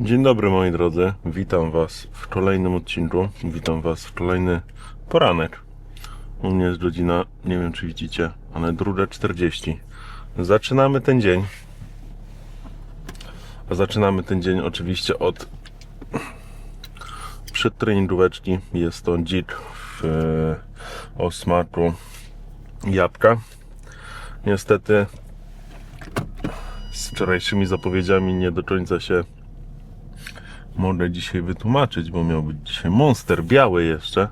Dzień dobry moi drodzy, witam was w kolejnym odcinku, witam was w kolejny poranek. U mnie jest godzina, nie wiem czy widzicie, ale druga 40. Zaczynamy ten dzień. A zaczynamy ten dzień oczywiście od przedtreningóweczki. Jest to dzik w, e, o smaku jabłka. Niestety z wczorajszymi zapowiedziami nie do końca się mogę dzisiaj wytłumaczyć, bo miał być dzisiaj monster biały jeszcze,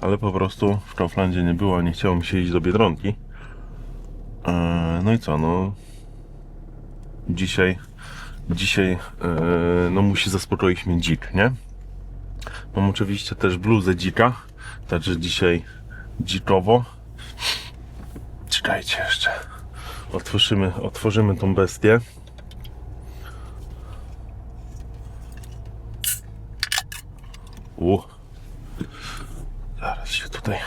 ale po prostu w Kauflandzie nie było, nie chciało mi się iść do Biedronki. Eee, No i co, no dzisiaj dzisiaj eee, no musi zaspokoić mnie dzik, nie? Mam oczywiście też bluzę dzika, także dzisiaj dzikowo. Czekajcie jeszcze. Otworzymy, otworzymy tą bestię. U. Zaraz się tutaj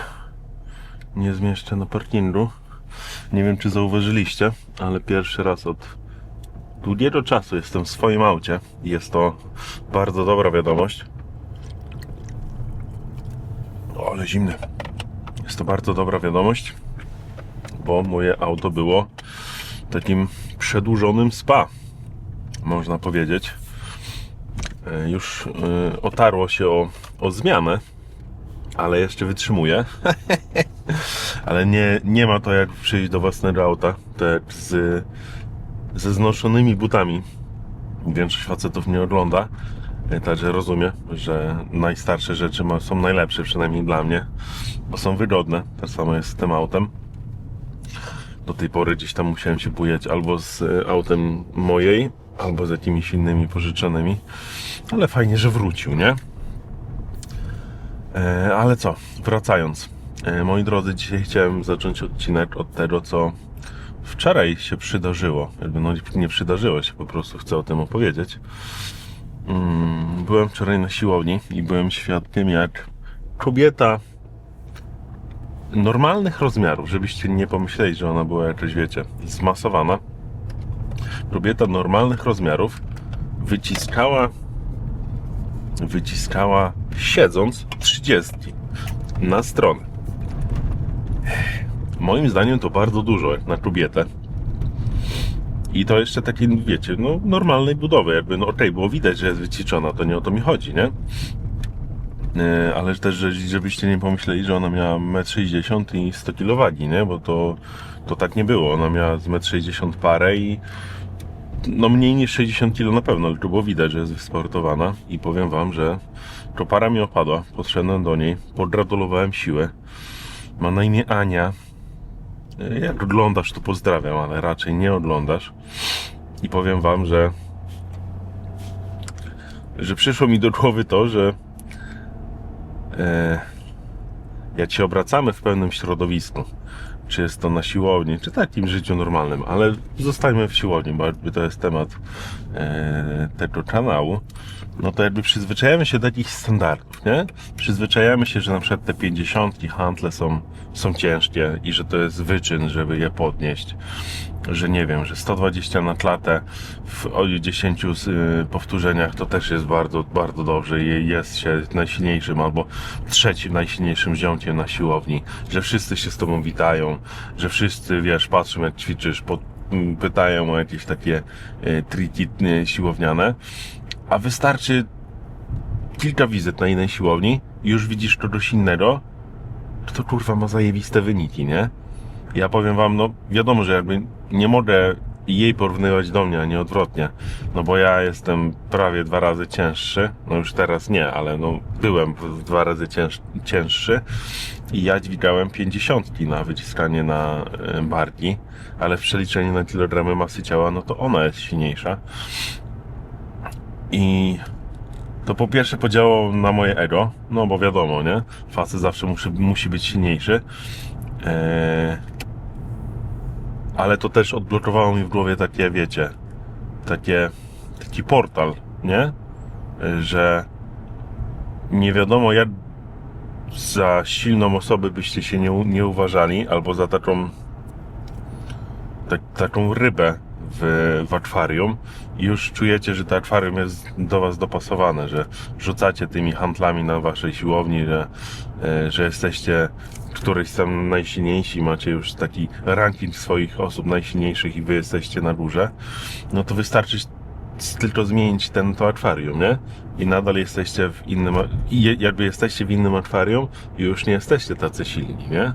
nie zmieszczę na parkingu. Nie wiem, czy zauważyliście, ale pierwszy raz od długiego czasu jestem w swoim aucie. Jest to bardzo dobra wiadomość. O, ale zimny. Jest to bardzo dobra wiadomość, bo moje auto było takim przedłużonym spa, można powiedzieć. E, już e, otarło się o, o zmianę, ale jeszcze wytrzymuje. ale nie, nie ma to jak przyjść do własnego auta, tak z, ze znoszonymi butami. Większość facetów nie ogląda, e, także rozumiem, że najstarsze rzeczy są najlepsze, przynajmniej dla mnie, bo są wygodne. Tak samo jest z tym autem. Do tej pory gdzieś tam musiałem się bujać albo z autem mojej, albo z jakimiś innymi pożyczonymi. Ale fajnie, że wrócił, nie? E, ale co, wracając. E, moi drodzy, dzisiaj chciałem zacząć odcinek od tego, co wczoraj się przydarzyło. Jakby no nie przydarzyło się, po prostu chcę o tym opowiedzieć. Mm, byłem wczoraj na siłowni i byłem świadkiem, jak kobieta normalnych rozmiarów, żebyście nie pomyśleli, że ona była jakaś, wiecie, zmasowana. Kobieta normalnych rozmiarów wyciskała wyciskała siedząc 30 na stronę. Moim zdaniem to bardzo dużo jak na kobietę. I to jeszcze takiej, wiecie, no normalnej budowy, jakby, no okej, było widać, że jest wyciszona, to nie o to mi chodzi, nie? E, ale też, że- żebyście nie pomyśleli, że ona miała 1,60 m i 100 kg wagi, nie? Bo to, to tak nie było. Ona miała z 1,60 m parę i no mniej niż 60 kg na pewno, to było widać, że jest wysportowana i powiem wam, że to para mi opadła. Podszedłem do niej, pogratulowałem siłę. Ma na imię Ania. E, Jak oglądasz, to pozdrawiam, ale raczej nie oglądasz. I powiem wam, że że przyszło mi do głowy to, że jak się obracamy w pewnym środowisku, czy jest to na siłowni, czy takim życiu normalnym, ale zostańmy w siłowni, bo to jest temat e, tego kanału, no to jakby przyzwyczajamy się do jakichś standardów, nie? Przyzwyczajamy się, że na przykład te 50 handle są, są ciężkie i że to jest wyczyn, żeby je podnieść, że nie wiem, że 120 na klatę w o 10 z, y, powtórzeniach to też jest bardzo, bardzo dobrze i jest się najsilniejszym albo trzecim najsilniejszym ziomkiem na siłowni, że wszyscy się z tobą witają, że wszyscy, wiesz, patrzą jak ćwiczysz, pod, pytają o jakieś takie y, triki y, siłowniane, a wystarczy kilka wizyt na innej siłowni już widzisz kogoś innego, to kurwa ma zajebiste wyniki, nie? Ja powiem wam, no wiadomo, że jakby nie mogę jej porównywać do mnie, a nie odwrotnie. No bo ja jestem prawie dwa razy cięższy. No już teraz nie, ale no byłem dwa razy cięż, cięższy. I ja dźwigałem 50 na wyciskanie na e, barki, ale w przeliczeniu na kilogramy masy ciała, no to ona jest silniejsza. I to po pierwsze podziałało na moje ego, no bo wiadomo, nie? Facet zawsze musi, musi być silniejszy. Eee, ale to też odblokowało mi w głowie takie, wiecie, takie, taki portal, nie? E, Że nie wiadomo jak za silną osobę byście się nie, nie uważali, albo za taką tak, taką rybę w, w akwarium i już czujecie, że to akwarium jest do Was dopasowane, że rzucacie tymi handlami na Waszej siłowni, że, e, że jesteście któryś tam najsilniejsi, macie już taki ranking swoich osób najsilniejszych i Wy jesteście na górze, no to wystarczy tylko zmienić ten to akwarium, nie? I nadal jesteście w innym, jakby jesteście w innym akwarium i już nie jesteście tacy silni, nie?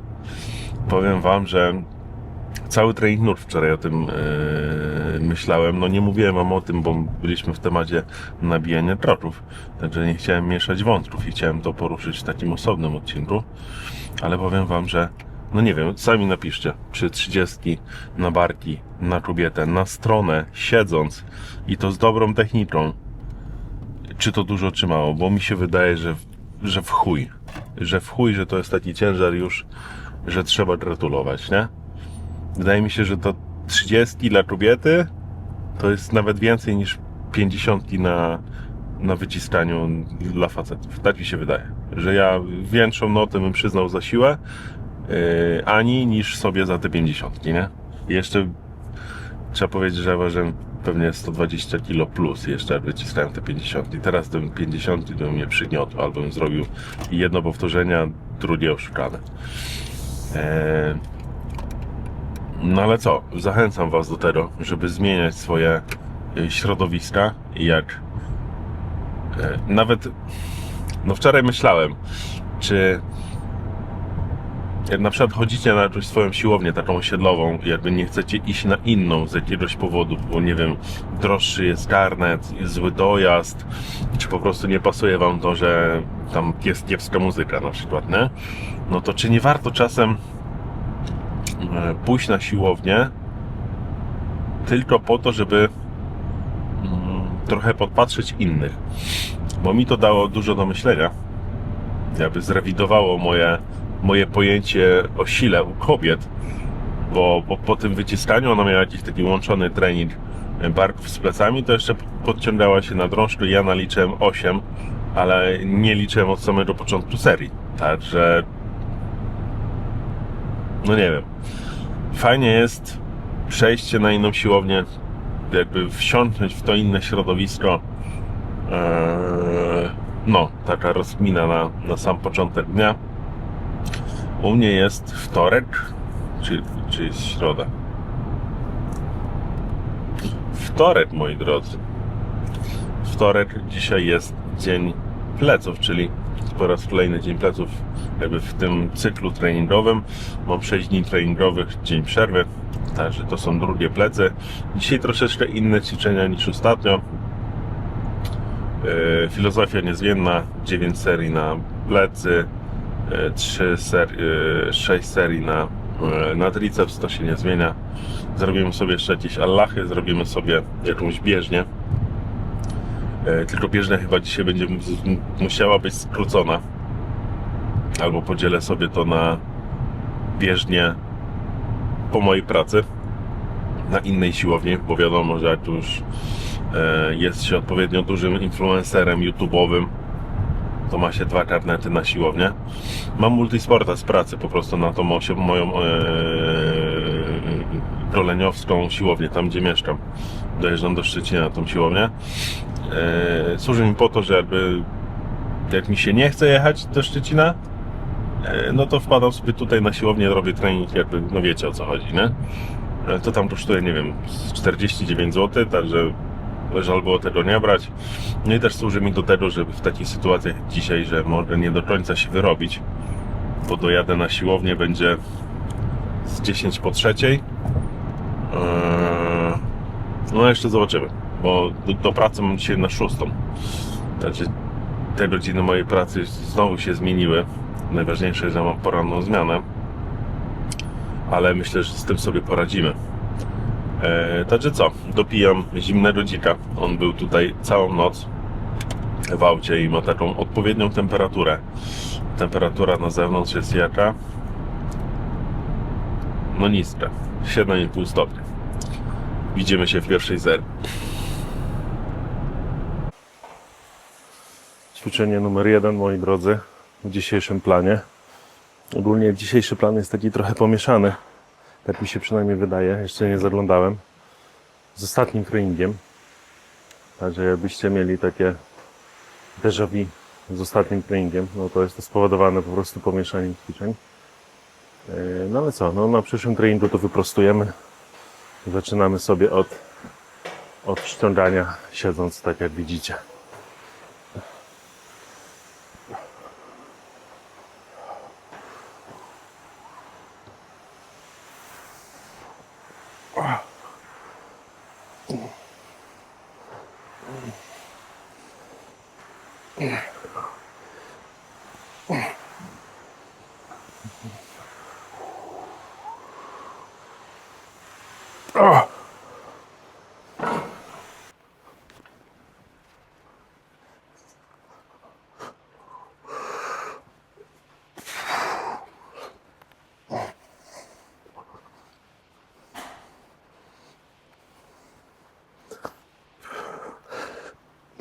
Powiem Wam, że cały trening nurt wczoraj o tym yy, myślałem. No nie mówiłem wam o tym, bo byliśmy w temacie nabijania troczów, także nie chciałem mieszać wątków i chciałem to poruszyć w takim osobnym odcinku. Ale powiem wam, że no nie wiem, sami napiszcie, czy 30 na barki, na kobietę, na stronę, siedząc i to z dobrą techniką, czy to dużo, czy mało, bo mi się wydaje, że, że w chuj, że w chuj, że to jest taki ciężar już, że trzeba gratulować, nie? Wydaje mi się, że to 30 dla kobiety to jest nawet więcej niż 50 na, na wyciskaniu dla facetów. Tak mi się wydaje. Że ja większą notę bym przyznał za siłę yy, ani niż sobie za te 50, nie? Jeszcze trzeba powiedzieć, że ważyłem pewnie 120 kg plus jeszcze wyciskałem te 50 i teraz ten 50 to mnie przygniotł albo bym zrobił jedno powtórzenie, drugie oszukane. Eee, no ale co, zachęcam Was do tego, żeby zmieniać swoje y, środowiska i jak e, nawet no wczoraj myślałem, czy jak na przykład chodzicie na jakąś swoją siłownię taką osiedlową i jakby nie chcecie iść na inną z jakiegoś powodu, bo nie wiem, droższy jest karnet, jest zły dojazd, czy po prostu nie pasuje Wam to, że tam jest kiepska muzyka na przykład, nie? No to czy nie warto czasem e, pójść na siłownię tylko po to, żeby mm, trochę podpatrzeć innych. Bo mi to dało dużo do myślenia. Jakby zrewidowało moje, moje pojęcie o sile u kobiet. Bo po, po tym wyciskaniu ona miała jakiś taki łączony trening e, barków z plecami, to jeszcze podciągała się na drążku. Ja naliczyłem 8, ale nie liczyłem od samego początku serii. Także no nie wiem. Fajnie jest przejście na inną siłownię, jakby wsiąknąć w to inne środowisko. Eee, no, taka rozkmina na, na sam początek dnia. U mnie jest wtorek, czy, czy jest środa? Wtorek, moi drodzy. Wtorek dzisiaj jest dzień pleców, czyli po raz kolejny dzień pleców jakby w tym cyklu treningowym. Mam 6 dni treningowych, dzień przerwy, także to są drugie plecy. Dzisiaj troszeczkę inne ćwiczenia niż ostatnio. E, Filozofia niezmienna, 9 serii na plecy, 3 serii, 6 serii na, e, na triceps, to się nie zmienia. Zrobimy sobie jeszcze jakieś allachy, zrobimy sobie jakąś bieżnię. E, Tylko bieżnia chyba dzisiaj będzie mu- musiała być skrócona. Albo podzielę sobie to na bieżnię po mojej pracy na innej siłowni, bo wiadomo, że jak już e, jest się odpowiednio dużym influencerem YouTube'owym, to ma się dwa karnety na siłownię. Mam multisporta z pracy po prostu na tą moją e, siłownię, tam gdzie mieszkam. Dojeżdżam do Szczecina na tą siłownię. E, służy mi po to, że jakby jak mi się nie chce jechać do Szczecina, e, no to wpadam sobie tutaj na siłownię, robię trening, jakby, no wiecie o co chodzi, nie? E, To tam kosztuje, nie wiem, z 49 zł, także żal było tego nie brać. No i też służy mi do tego, żeby w takich sytuacjach dzisiaj, że mogę nie do końca się wyrobić, bo dojadę na siłownię, będzie z 10 po trzeciej. Eee, No jeszcze zobaczymy, bo do, do pracy mam dzisiaj na szóstą. Także te godziny mojej pracy znowu się zmieniły. Najważniejsze, że mam poranną zmianę, ale myślę, że z tym sobie poradzimy. E, także co, dopijam zimnego dzika. On był tutaj całą noc w aucie i ma taką odpowiednią temperaturę. Temperatura na zewnątrz jest jaka? No niska, 7,5 stopnia. Widzimy się w pierwszej zerii. Ćwiczenie numer jeden, moi drodzy, w dzisiejszym planie. Ogólnie dzisiejszy plan jest taki trochę pomieszany. Tak mi się przynajmniej wydaje, jeszcze nie zaglądałem. z ostatnim treningiem. Także jakbyście mieli takie déjà vu z ostatnim treningiem, no to jest to spowodowane po prostu pomieszaniem ćwiczeń. Yy, No ale co, no na przyszłym treningu to wyprostujemy. Zaczynamy sobie od, od ściągania siedząc tak jak widzicie.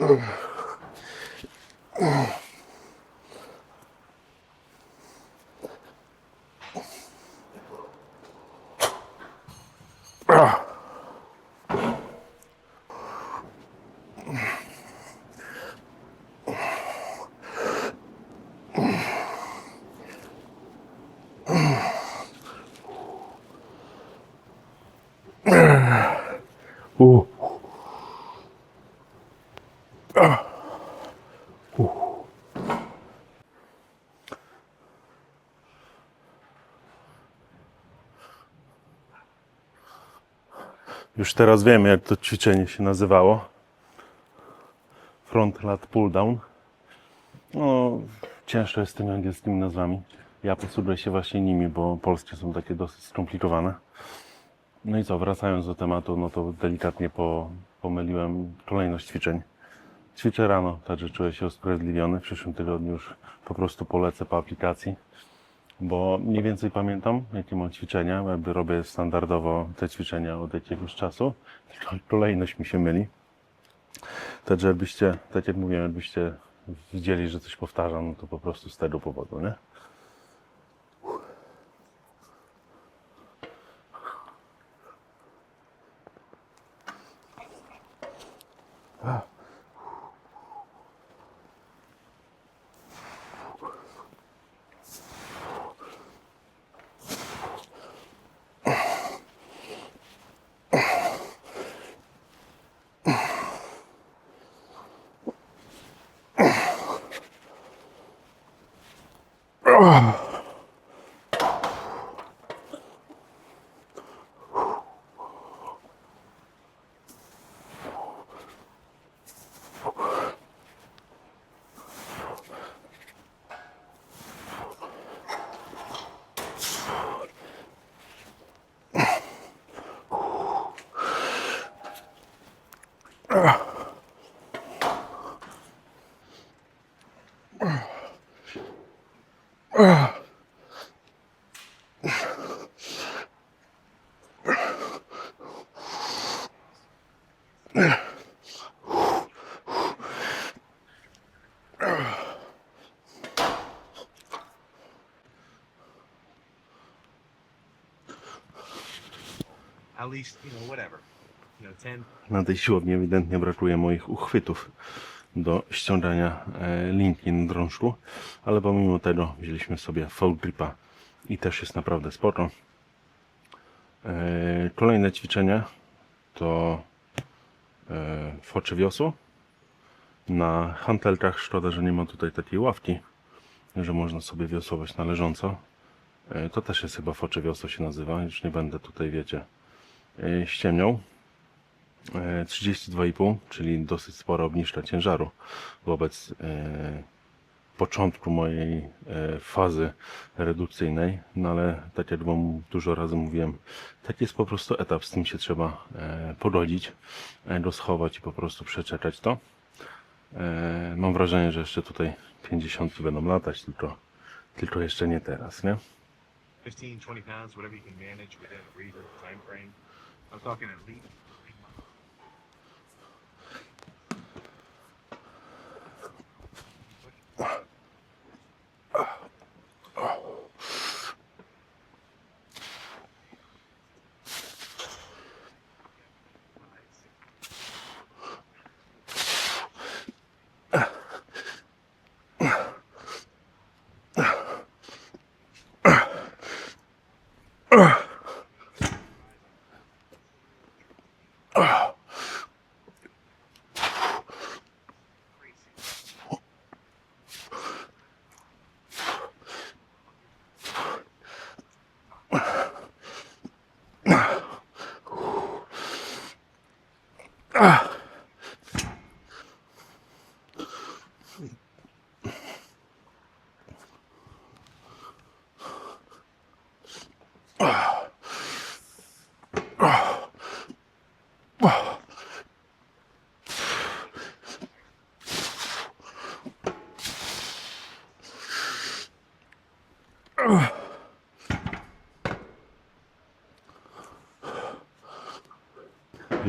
Ugh. Już teraz wiemy, jak to ćwiczenie się nazywało. Front lat pull down. No, ciężko jest z tymi angielskimi nazwami. Ja posługuję się właśnie nimi, bo polskie są takie dosyć skomplikowane. No i co, wracając do tematu, no to delikatnie po, pomyliłem kolejność ćwiczeń. Ćwiczę rano, także czuję się usprawiedliwiony. W przyszłym tygodniu już po prostu polecę po aplikacji, bo mniej więcej pamiętam, jakie mam ćwiczenia. Jakby robię standardowo te ćwiczenia od jakiegoś czasu, tylko kolejność mi się myli. Także jakbyście, tak jak mówiłem, jakbyście widzieli, że coś powtarzam, no to po prostu z tego powodu, nie? At least you know whatever you know 10 Na tej siłowni ewidentnie brakuje moich uchwytów do ściągania e, linki na drążku, ale pomimo tego wzięliśmy sobie full gripa i też jest naprawdę sporo. E, Kolejne ćwiczenie to e, foczy wiosu. Na hantelkach szkoda, że nie ma tutaj takiej ławki, że można sobie wiosłować na leżąco. E, To też jest chyba focze wiosło się nazywa, już nie będę tutaj, wiecie, ściemniał. E, 32,5, czyli dosyć spora obniżka ciężaru wobec e, początku mojej e, fazy redukcyjnej, no ale tak jak Wam dużo razy mówiłem, tak jest po prostu etap, z tym się trzeba e, pogodzić, e, go schować i po prostu przeczekać to. E, mam wrażenie, że jeszcze tutaj 50 będą latać, tylko, tylko jeszcze nie teraz, nie? 15 20 pounds whatever you can manage within a reasonable time frame i'm talking at least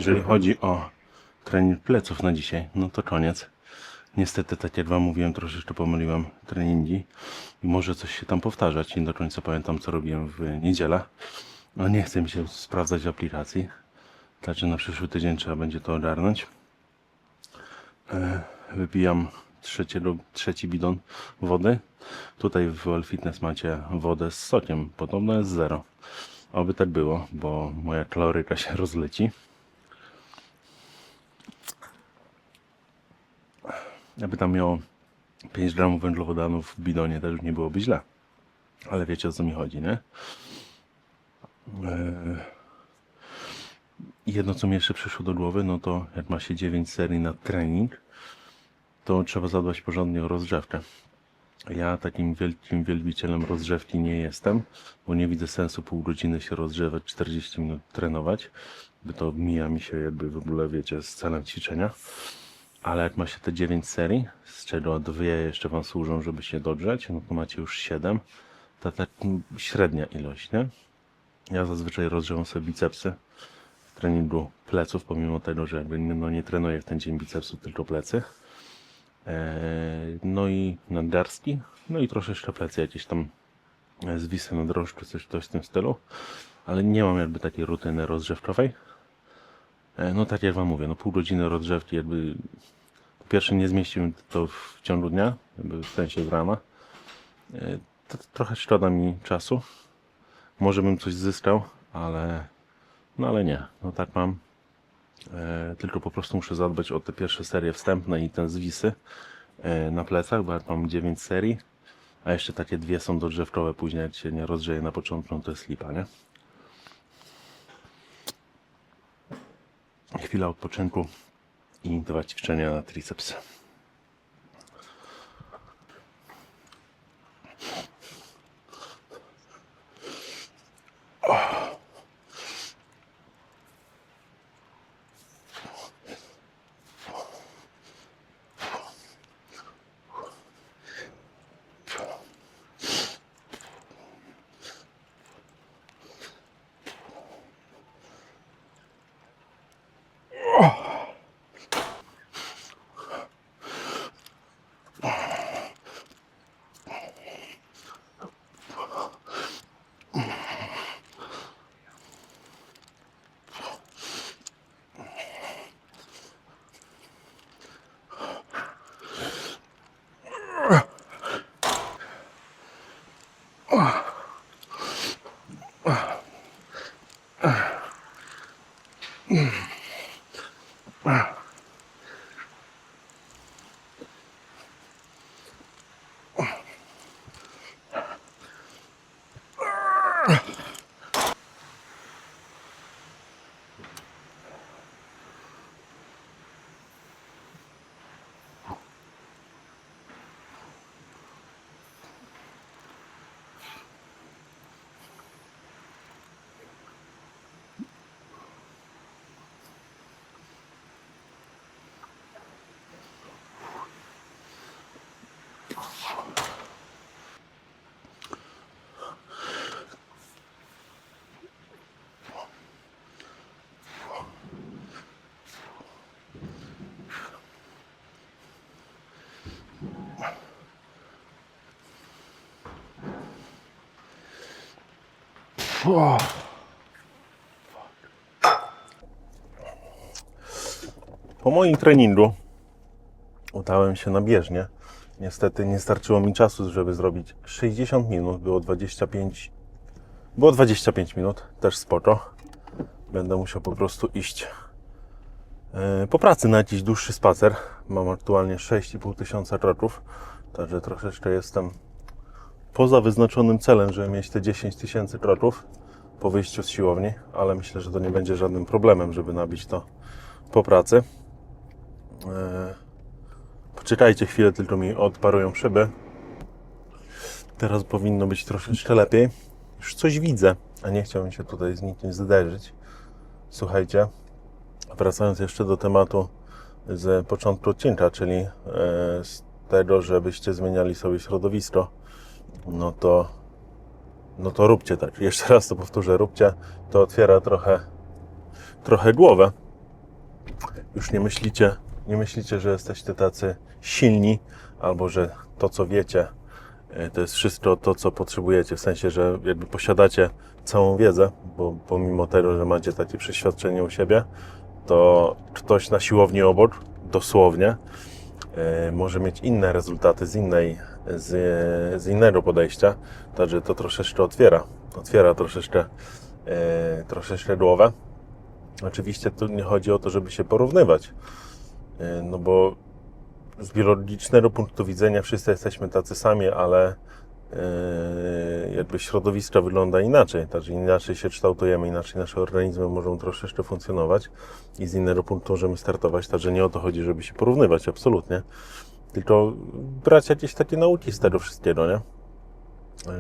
Jeżeli chodzi o trening pleców na dzisiaj, no to koniec. Niestety, tak jak Wam mówiłem, troszeczkę pomyliłem treningi i może coś się tam powtarzać. Nie do końca pamiętam, co robiłem w niedzielę. No nie chcę mi się sprawdzać w aplikacji. Także na przyszły tydzień trzeba będzie to ogarnąć. E, Wypijam trzecie, trzeci bidon wody. Tutaj w Well Fitness macie wodę z sokiem. Podobno jest zero. Oby tak było, bo moja kaloryka się rozleci. Jakby tam miało 5 gramów węglowodanów w bidonie, też nie byłoby źle. Ale wiecie o co mi chodzi, nie? Eee, Jedno co mi jeszcze przyszło do głowy, no to jak ma się 9 serii na trening, to trzeba zadbać porządnie o rozgrzewkę. Ja takim wielkim wielbicielem rozgrzewki nie jestem, bo nie widzę sensu pół godziny się rozgrzewać, 40 minut trenować, by to mija mi się jakby w ogóle, wiecie, z celem ćwiczenia. Ale jak ma się te 9 serii, z czego dwie jeszcze Wam służą, żeby się dogrzeć, no to macie już 7. To mm, średnia ilość, nie? Ja zazwyczaj rozgrzewam sobie bicepsy w treningu pleców, pomimo tego, że jakby no nie trenuję w ten dzień bicepsów, tylko plecy. Eee, no i nadgarstki, no i troszeczkę plecy jakieś tam e, zwisy na drożdżu, coś, coś w tym stylu. Ale nie mam jakby takiej rutyny rozgrzewkowej. E, No tak jak Wam mówię, no pół godziny rozgrzewki jakby po pierwsze nie zmieścimy to w ciągu dnia, jakby w sensie z rana. E, To trochę szkoda mi czasu. Może bym coś zyskał, ale no ale nie, no tak mam. E, tylko po prostu muszę zadbać o te pierwsze serie wstępne i te zwisy na plecach, bo jak mam 9 serii, a jeszcze takie dwie są dogrzewkowe później, jak się nie rozgrzeje na początku, no to jest lipa, nie? Chwila odpoczynku i dwa ćwiczenia na triceps. Mm-hmm. Po moim treningu udałem się na bieżnię. Niestety nie starczyło mi czasu, żeby zrobić 60 minut. Było 25. Było 25 minut, też spoko. Będę musiał po prostu iść e, po pracy na jakiś dłuższy spacer. Mam aktualnie 6,5 tysiąca kroków, także troszeczkę jestem poza wyznaczonym celem, żeby mieć te 10 tysięcy kroków po wyjściu z siłowni, ale myślę, że to nie będzie żadnym problemem, żeby nabić to po pracy. E, Poczekajcie chwilę, tylko mi odparują szyby. Teraz powinno być troszeczkę lepiej. Już coś widzę, a nie chciałbym się tutaj z nikim zderzyć. Słuchajcie, wracając jeszcze do tematu z początku odcinka, czyli e, z tego, żebyście zmieniali sobie środowisko, no to, no to róbcie tak. Jeszcze raz to powtórzę, róbcie. To otwiera trochę, trochę głowę. Już nie myślicie, nie myślicie, że jesteście tacy silni, albo że to, co wiecie, e, to jest wszystko to, co potrzebujecie. W sensie, że jakby posiadacie całą wiedzę, bo pomimo tego, że macie takie przeświadczenie u siebie, to ktoś na siłowni obok, dosłownie, e, może mieć inne rezultaty z, innej, z, z innego podejścia. Także to troszeczkę otwiera, otwiera troszeczkę, e, troszeczkę głowę. Oczywiście tu nie chodzi o to, żeby się porównywać, e, no bo z biologicznego punktu widzenia wszyscy jesteśmy tacy sami, ale e, jakby środowisko wygląda inaczej, także inaczej się kształtujemy, inaczej nasze organizmy mogą troszeczkę funkcjonować i z innego punktu możemy startować, także nie o to chodzi, żeby się porównywać, absolutnie, tylko brać jakieś takie nauki z tego wszystkiego, nie?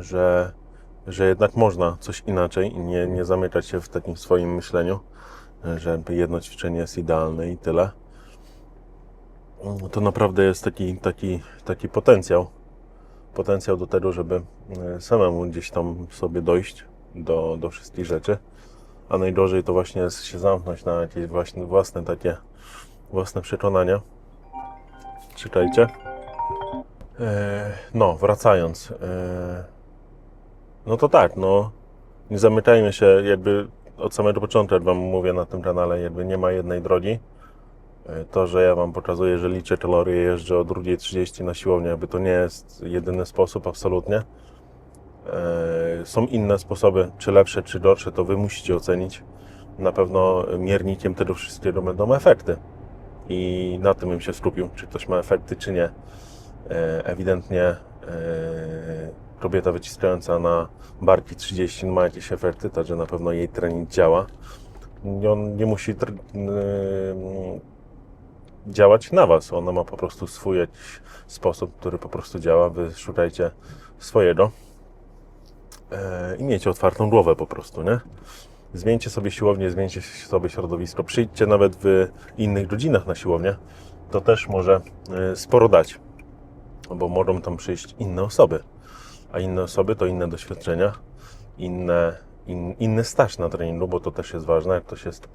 Że, że jednak można coś inaczej i nie, nie zamykać się w takim swoim myśleniu, że jedno ćwiczenie jest idealne i tyle. To naprawdę jest taki, taki, taki potencjał. Potencjał do tego, żeby e, samemu gdzieś tam sobie dojść do, do wszystkich rzeczy. A najgorzej to właśnie jest się zamknąć na jakieś właśnie własne takie własne przekonania. Czekajcie. E, No, wracając. E, No to tak, no. Nie zamykajmy się jakby od samego początku, jak Wam mówię na tym kanale, jakby nie ma jednej drogi. E, To, że ja Wam pokazuję, że liczę kalorie, jeżdżę o 2.30 na siłownię, jakby to nie jest jedyny sposób, absolutnie. Są inne sposoby, czy lepsze, czy gorsze, to Wy musicie ocenić. Na pewno miernikiem tego wszystkiego będą efekty. I na tym bym się skupił, czy ktoś ma efekty, czy nie. E, Ewidentnie e, kobieta wyciskająca na barki 30 ma jakieś efekty, także na pewno jej trening działa. On nie musi tr- yy, działać na Was. Ona ma po prostu swój jakiś sposób, który po prostu działa. Wy szukajcie swojego e, i miejcie otwartą głowę po prostu, nie? Zmieńcie sobie siłownię, zmieńcie sobie środowisko, przyjdźcie nawet w innych godzinach na siłownię. To też może e, sporo dać, bo mogą tam przyjść inne osoby a inne osoby to inne doświadczenia, inne, in, inny staż na treningu, bo to też jest ważne. Jak ktoś jest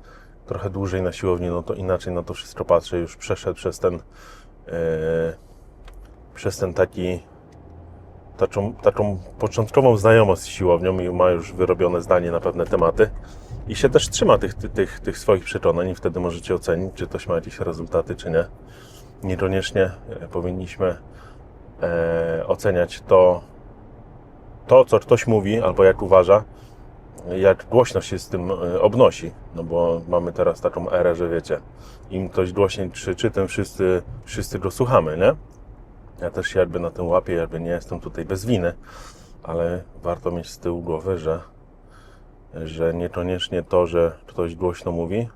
trochę dłużej na siłowni, no to inaczej na to wszystko patrzy. Już przeszedł przez ten, e, przez ten taki, taką, taką początkową znajomość z siłownią i ma już wyrobione zdanie na pewne tematy. I się też trzyma tych, tych, tych, swoich przekonań i wtedy możecie ocenić, czy ktoś ma jakieś rezultaty, czy nie. Niekoniecznie e, powinniśmy e, oceniać to, to, co ktoś mówi, albo jak uważa, jak głośno się z tym e, obnosi. No bo mamy teraz taką erę, że wiecie, im ktoś głośniej krzyczy, tym wszyscy, wszyscy go słuchamy, nie? Ja też się jakby na tym łapię, jakby nie jestem tutaj bez winy, ale warto mieć z tyłu głowy, że, że niekoniecznie to, że ktoś głośno mówi,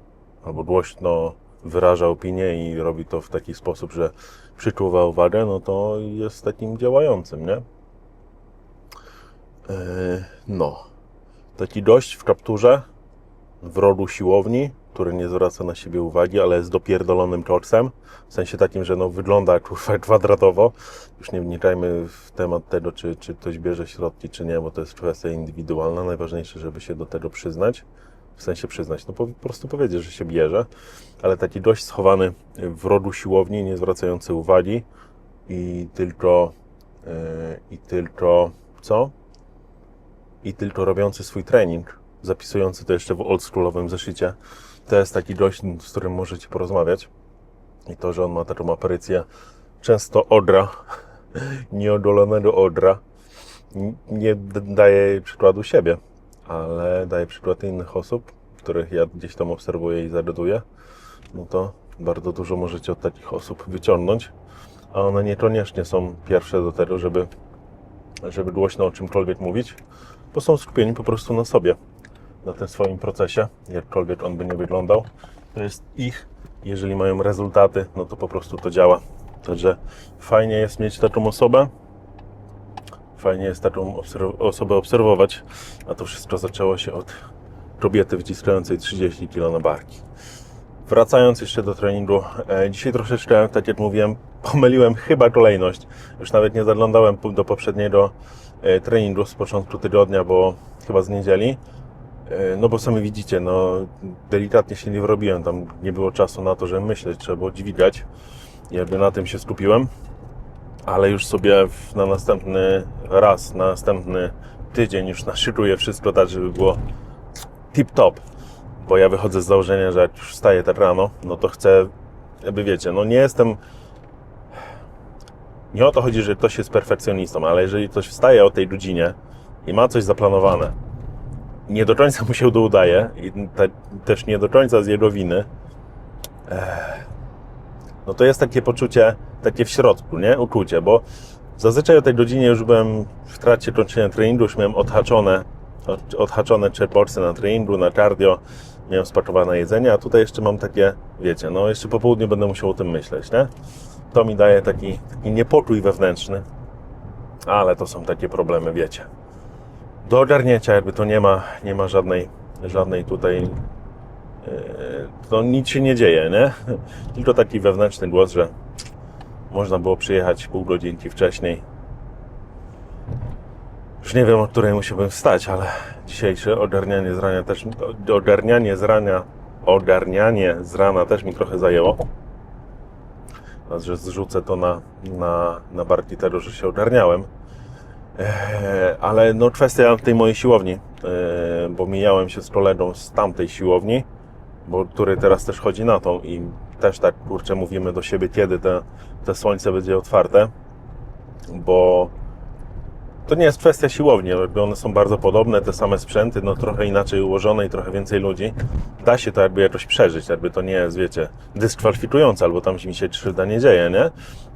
albo głośno wyraża opinię i robi to w taki sposób, że przyczuwa uwagę, no to jest takim działającym, nie? Yy, No. Taki gość w kapturze, w rogu siłowni, który nie zwraca na siebie uwagi, ale jest dopierdolonym koksem. W sensie takim, że no wygląda kurwa kwadratowo. Już nie wnikajmy w temat tego, czy, czy ktoś bierze środki, czy nie, bo to jest kwestia indywidualna. Najważniejsze, żeby się do tego przyznać. W sensie przyznać, no po, po prostu powiedzieć, że się bierze. Ale taki gość schowany w rogu siłowni, nie zwracający uwagi i tylko, yy, i tylko, co? i tylko robiący swój trening, zapisujący to jeszcze w oldschoolowym zeszycie, to jest taki gość, z którym możecie porozmawiać. I to, że on ma taką aparycję często odra, nieodolonego odra, nie daje przykładu siebie, ale daje przykład innych osób, których ja gdzieś tam obserwuję i zagaduję. No to bardzo dużo możecie od takich osób wyciągnąć, a one niekoniecznie są pierwsze do tego, żeby, żeby głośno o czymkolwiek mówić, bo są skupieni po prostu na sobie, na tym swoim procesie, jakkolwiek on by nie wyglądał. To jest ich, jeżeli mają rezultaty, no to po prostu to działa. Także fajnie jest mieć taką osobę. Fajnie jest taką obserw- osobę obserwować. A to wszystko zaczęło się od kobiety wciskającej 30 kg na barki. Wracając jeszcze do treningu, e, dzisiaj troszeczkę, tak jak mówiłem, pomyliłem chyba kolejność. Już nawet nie zaglądałem do poprzedniego e, treningu z początku tygodnia, bo chyba z niedzieli. E, No bo sami widzicie, no delikatnie się nie wyrobiłem, tam nie było czasu na to, żeby myśleć, trzeba było dźwigać. Jakby na tym się skupiłem. Ale już sobie na następny raz, na następny tydzień już naszykuję wszystko tak, żeby było tip top. Bo ja wychodzę z założenia, że jak już wstaję tak rano, no to chcę, jakby wiecie, no nie jestem nie o to chodzi, że ktoś jest perfekcjonistą, ale jeżeli ktoś wstaje o tej godzinie i ma coś zaplanowane, nie do końca mu się to udaje i te, też nie do końca z jego winy, no to jest takie poczucie, takie w środku, nie? Uczucie, bo zazwyczaj o tej godzinie już byłem w trakcie kończenia treningu, już miałem odhaczone, od- odhaczone na treningu, na cardio, miałem spakowane jedzenie, a tutaj jeszcze mam takie, wiecie, no jeszcze po południu będę musiał o tym myśleć, nie? To mi daje taki, taki niepokój wewnętrzny, ale to są takie problemy, wiecie. Do ogarnięcia jakby to nie ma, nie ma żadnej, żadnej tutaj, yy, to nic się nie dzieje, nie? Tylko taki wewnętrzny głos, że można było przyjechać pół godzinki wcześniej. Już nie wiem, o której musiałbym wstać, ale dzisiejsze ogarnianie z rana też, ogarnianie z rana, ogarnianie z rana też mi trochę zajęło. Że zrzucę to na, na, na barki tego, że się ogarniałem. Eee, ale no kwestia tej mojej siłowni, eee, bo mijałem się z kolegą z tamtej siłowni, bo który teraz też chodzi na tą i też tak kurczę mówimy do siebie, kiedy te, te słońce będzie otwarte, bo to nie jest kwestia siłowni, jakby one są bardzo podobne, te same sprzęty, no trochę inaczej ułożone i trochę więcej ludzi. Da się to jakby jakoś przeżyć, jakby to nie jest, wiecie, dyskwalifikujące, albo tam mi się krzywda nie dzieje, nie?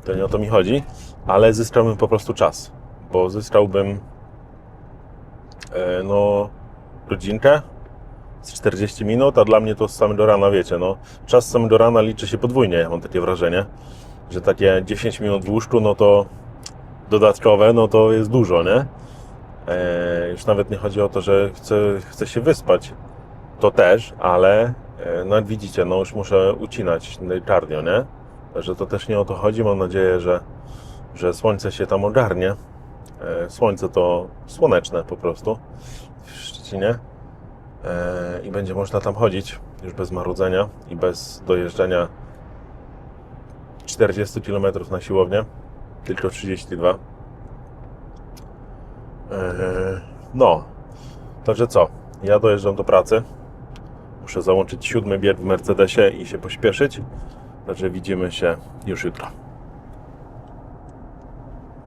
To nie o to mi chodzi, ale zyskałbym po prostu czas, bo zyskałbym e, no godzinkę z 40 minut, a dla mnie to z samego rana, wiecie, no czas samego rana liczy się podwójnie, mam takie wrażenie, że takie 10 minut w łóżku, no to dodatkowe, no to jest dużo, nie? E, już nawet nie chodzi o to, że chcę, chcę się wyspać. To też, ale e, no jak widzicie, no już muszę ucinać cardio, nie? Także to też nie o to chodzi. Mam nadzieję, że, że słońce się tam ogarnie. E, słońce to słoneczne po prostu w Szczecinie. E, I będzie można tam chodzić już bez marudzenia i bez dojeżdżania 40 km na siłownię tylko 32. Eee, No, także co? Ja dojeżdżam do pracy. Muszę załączyć siódmy bieg w Mercedesie i się pośpieszyć. Także widzimy się już jutro.